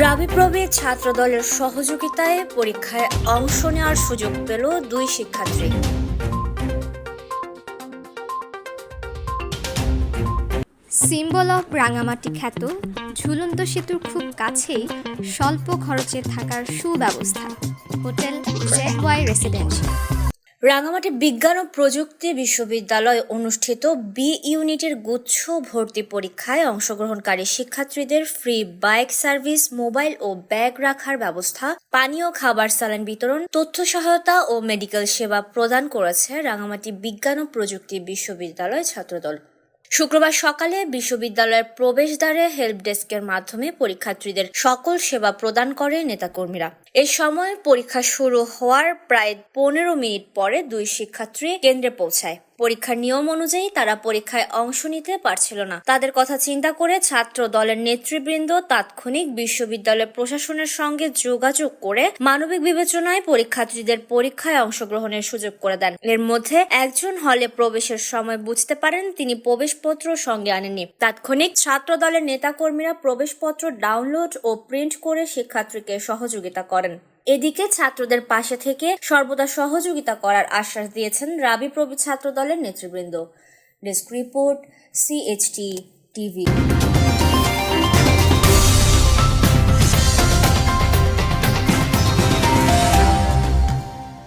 রাবিপ্রবি ছাত্রদলের সহযোগিতায় পরীক্ষায় অংশ নেওয়ার সুযোগ পেল দুই শিক্ষার্থী। সিম্বল অফ রাঙামাটি খ্যাত, ঝুলন্ত সেতুর খুব কাছেই স্বল্প খরচে থাকার সুব্যবস্থা। Hotel Z Y residential. Rangamati বিজ্ঞান ও প্রযুক্তি বিশ্ববিদ্যালয় অনুষ্ঠিত বি ইউনিটের গুচ্ছ ভর্তি পরীক্ষায় অংশগ্রহণকারী শিক্ষার্থীদের ফ্রি বাইক সার্ভিস, মোবাইল ও ব্যাগ রাখার ব্যবস্থা, পানীয় খাবার সালান বিতরণ, তথ্য সহায়তা ও মেডিকেল সেবা প্রদান করেছে রাঙামাটি বিজ্ঞান ও প্রযুক্তি বিশ্ববিদ্যালয় ছাত্রদল। শুক্রবার সকালে বিশ্ববিদ্যালয়ের প্রবেশদ্বারে হেল্প ডেস্কের মাধ্যমে পরীক্ষার্থীদের সকল সেবা প্রদান করে নেতাকর্মীরা। এ সময় পরীক্ষা শুরু হওয়ার প্রায় পনেরো মিনিট পরে দুই শিক্ষার্থী কেন্দ্রে পৌঁছায়। পরীক্ষার নিয়ম অনুযায়ী তারা পরীক্ষায় অংশ নিতে পারছিল না। তাদের কথা চিন্তা করে ছাত্র দলের নেতৃবৃন্দ তাৎক্ষণিক বিশ্ববিদ্যালয় প্রশাসনের সঙ্গে যোগাযোগ করে মানবিক বিবেচনায় পরীক্ষার্থীদের পরীক্ষায় অংশগ্রহণের সুযোগ করে দেন। এর মধ্যে একজন হলে প্রবেশের সময় বুঝতে পারেন তিনি প্রবেশপত্র সঙ্গে আনেননি। তাৎক্ষণিক ছাত্র দলের নেতাকর্মীরা প্রবেশপত্র ডাউনলোড ও প্রিন্ট করে শিক্ষার্থীকে সহযোগিতা করেন। এদিকে ছাত্রদের পাশে থেকে সর্বদা সহযোগিতা করার আশ্বাস দিয়েছেন রাবি প্রবি ছাত্র দলের নেতৃবৃন্দ। Desk report CHT TV